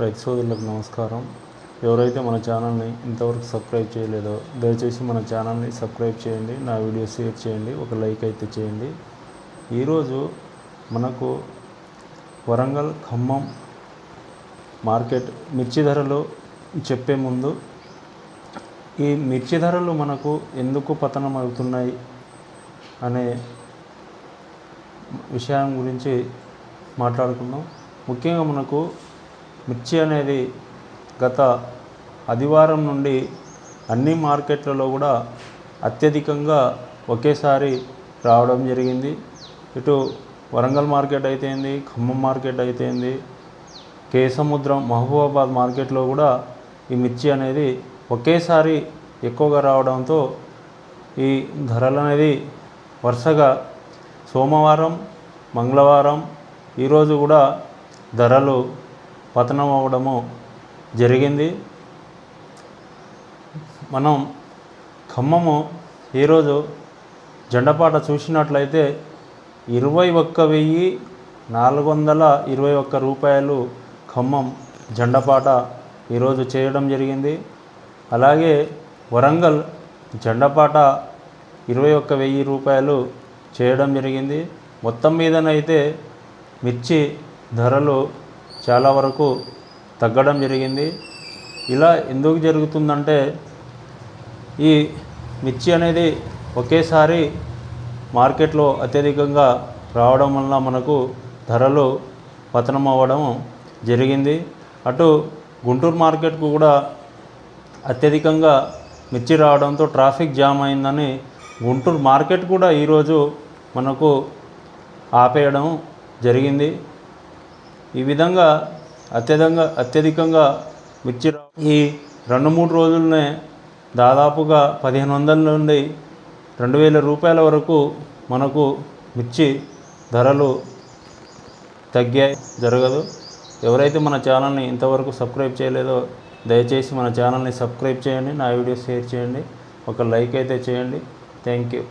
రైతు సోదరులకు నమస్కారం. ఎవరైతే మన ఛానల్ని ఇంతవరకు సబ్స్క్రైబ్ చేయలేదో దయచేసి మన ఛానల్ని సబ్స్క్రైబ్ చేయండి నా వీడియో షేర్ చేయండి ఒక లైక్ అయితే చేయండి. ఈరోజు మనకు వరంగల్ ఖమ్మం మార్కెట్ మిర్చి ధరలు చెప్పే ముందు ఈ మిర్చి ధరలు మనకు ఎందుకు పతనం అవుతున్నాయి అనే విషయం గురించి మాట్లాడుకుందాం. ముఖ్యంగా మనకు మిర్చి అనేది గత ఆదివారం నుండి అన్ని మార్కెట్లలో కూడా అత్యధికంగా ఒకేసారి రావడం జరిగింది. ఇటు వరంగల్ మార్కెట్ అయితేంది ఖమ్మం మార్కెట్ అయితేంది కేసముద్రం మహబూబాబాద్ మార్కెట్లో కూడా ఈ మిర్చి అనేది ఒకేసారి ఎక్కువగా రావడంతో ఈ ధరలు అనేది వరుసగా సోమవారం మంగళవారం ఈరోజు కూడా ధరలు పతనం అవ్వడము జరిగింది. మనం ఖమ్మము ఈరోజు జెండపాట చూసినట్లయితే ఇరవై ఒక్క వెయ్యి నాలుగు వందల ఇరవై ఒక్క రూపాయలు ఖమ్మం జెండపాట ఈరోజు చేయడం జరిగింది. అలాగే వరంగల్ జెండపాట ఇరవై ఒక్క వెయ్యి రూపాయలు చేయడం జరిగింది. మొత్తం మీదనైతే మిర్చి ధరలు చాలా వరకు తగ్గడం జరిగింది. ఇలా ఎందుకు జరుగుతుందంటే ఈ మిర్చి అనేది ఒకేసారి మార్కెట్లో అత్యధికంగా రావడం వల్ల మనకు ధరలు పతనం అవ్వడం జరిగింది. అటు గుంటూరు మార్కెట్కు కూడా అత్యధికంగా మిర్చి రావడంతో ట్రాఫిక్ జామ్ అయిందని గుంటూరు మార్కెట్ కూడా ఈరోజు మనకు ఆపేయడం జరిగింది. ఈ విధంగా అత్యధికంగా అత్యధికంగా మిర్చి ఈ రెండు మూడు రోజులనే దాదాపుగా పదిహేను వందల నుండి రెండు వేల రూపాయల వరకు మనకు మిర్చి ధరలు తగ్గాయి జరగదు. ఎవరైతే మన ఛానల్ని ఇంతవరకు సబ్స్క్రైబ్ చేయలేదో దయచేసి మన ఛానల్ని సబ్స్క్రైబ్ చేయండి నా వీడియో షేర్ చేయండి ఒక లైక్ అయితే చేయండి. Thank you.